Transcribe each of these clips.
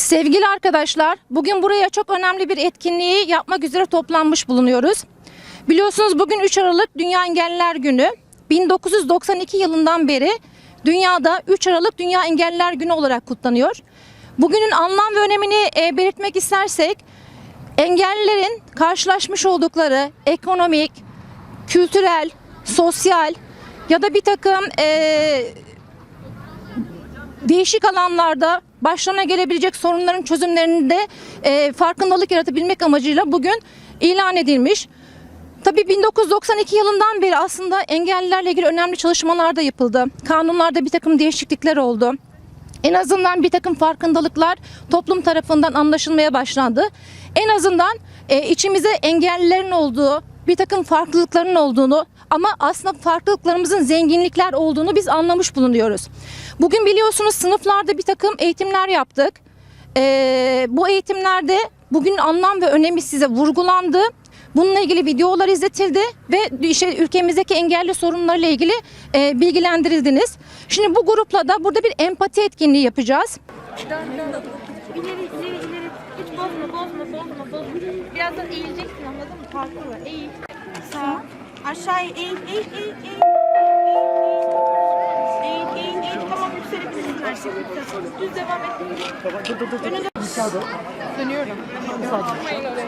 Sevgili arkadaşlar, bugün buraya çok önemli bir etkinliği yapmak üzere toplanmış bulunuyoruz. Biliyorsunuz bugün 3 Aralık Dünya Engelliler Günü. 1992 yılından beri dünyada 3 Aralık Dünya Engelliler Günü olarak kutlanıyor. Bugünün anlam ve önemini e, belirtmek istersek, engellilerin karşılaşmış oldukları ekonomik, kültürel, sosyal ya da bir takım e, değişik alanlarda başlarına gelebilecek sorunların çözümlerinde e, farkındalık yaratabilmek amacıyla bugün ilan edilmiş. Tabii 1992 yılından beri aslında engellilerle ilgili önemli çalışmalar da yapıldı. Kanunlarda bir takım değişiklikler oldu. En azından bir takım farkındalıklar toplum tarafından anlaşılmaya başlandı. En azından e, içimize engellilerin olduğu, bir takım farklılıkların olduğunu ama aslında farklılıklarımızın zenginlikler olduğunu biz anlamış bulunuyoruz. Bugün biliyorsunuz sınıflarda bir takım eğitimler yaptık. E, bu eğitimlerde bugün anlam ve önemi size vurgulandı. Bununla ilgili videolar izletildi ve işte ülkemizdeki engelli sorunlarla ilgili e, bilgilendirildiniz. Şimdi bu grupla da burada bir empati etkinliği yapacağız. İleri ileri ileri. Bozma bozma bozma bozma. Birazdan eğileceksin anladın mı? Farkı var. Eğil. Sağ. Aşağıya eğil eğil eğil eğil. Eğil eğil eğil. Tamam yükselebilirsin her şey. Yüksel. Düz devam et. Önünde. Dönüyorum. Bakmayın oraya.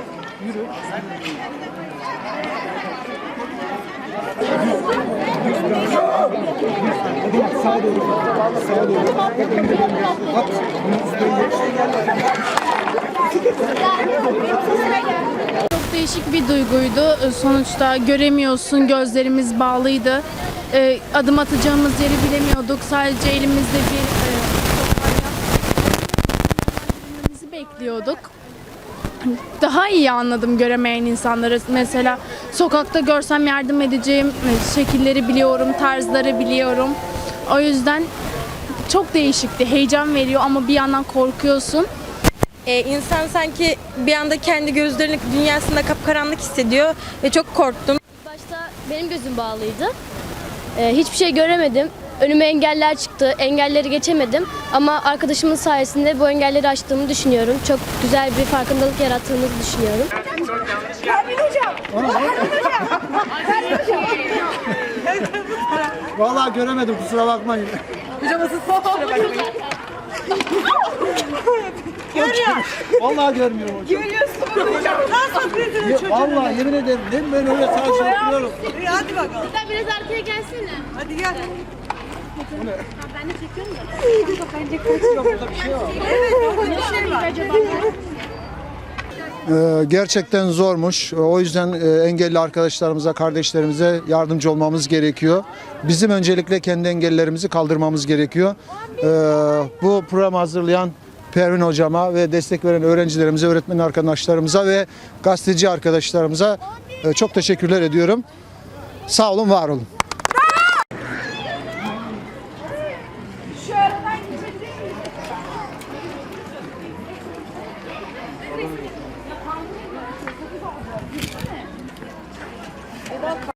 Çok değişik bir duyguydu. Ee, Sonuçta göremiyorsun, gözlerimiz bağlıydı. Ee, Adım atacağımız yeri bilemiyorduk. Sadece elimizde bir e, sopayla bekliyorduk. Daha iyi anladım göremeyen insanları. Mesela sokakta görsem yardım edeceğim e, şekilleri biliyorum, tarzları biliyorum. O yüzden çok değişikti. Heyecan veriyor ama bir yandan korkuyorsun. Ee, insan sanki bir anda kendi gözlerinin dünyasında kapkaranlık hissediyor ve çok korktum. Başta benim gözüm bağlıydı. Ee, hiçbir şey göremedim. Önüme engeller çıktı. Engelleri geçemedim. Ama arkadaşımın sayesinde bu engelleri aştığımı düşünüyorum. Çok güzel bir farkındalık yarattığımızı düşünüyorum. Vallahi göremedim kusura bakmayın. Görüyor. Vallahi görmüyorum hocam. Görüyorsun hocam. Nasıl Vallahi yemin ederim ben böyle öyle sadece oturuyorum. Sen biraz arkaya gelsene. Ee, gerçekten zormuş. O yüzden e, engelli arkadaşlarımıza, kardeşlerimize yardımcı olmamız gerekiyor. Bizim öncelikle kendi engellerimizi kaldırmamız gerekiyor. Ee, bu programı hazırlayan Pervin hocama ve destek veren öğrencilerimize, öğretmen arkadaşlarımıza ve gazeteci arkadaşlarımıza e, çok teşekkürler ediyorum. Sağ olun, var olun.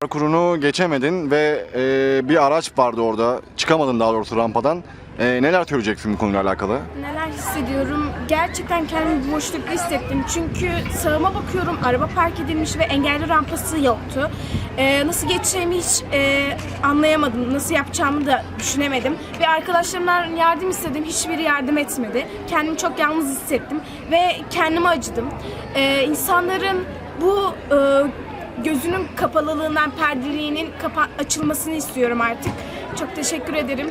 Parkurunu geçemedin ve e, bir araç vardı orada. Çıkamadın daha doğrusu rampadan. E, neler söyleyeceksin bu konuyla alakalı? Neler hissediyorum? Gerçekten kendimi boşlukta hissettim. Çünkü sağıma bakıyorum, araba park edilmiş ve engelli rampası yoktu. Ee, nasıl geçeceğimi hiç e, anlayamadım. Nasıl yapacağımı da düşünemedim. Ve arkadaşlarımdan yardım istedim. Hiçbiri yardım etmedi. Kendimi çok yalnız hissettim ve kendime acıdım. Ee, insanların bu e, gözünün kapalılığından, perdeliğinin açılmasını istiyorum artık. Çok teşekkür ederim.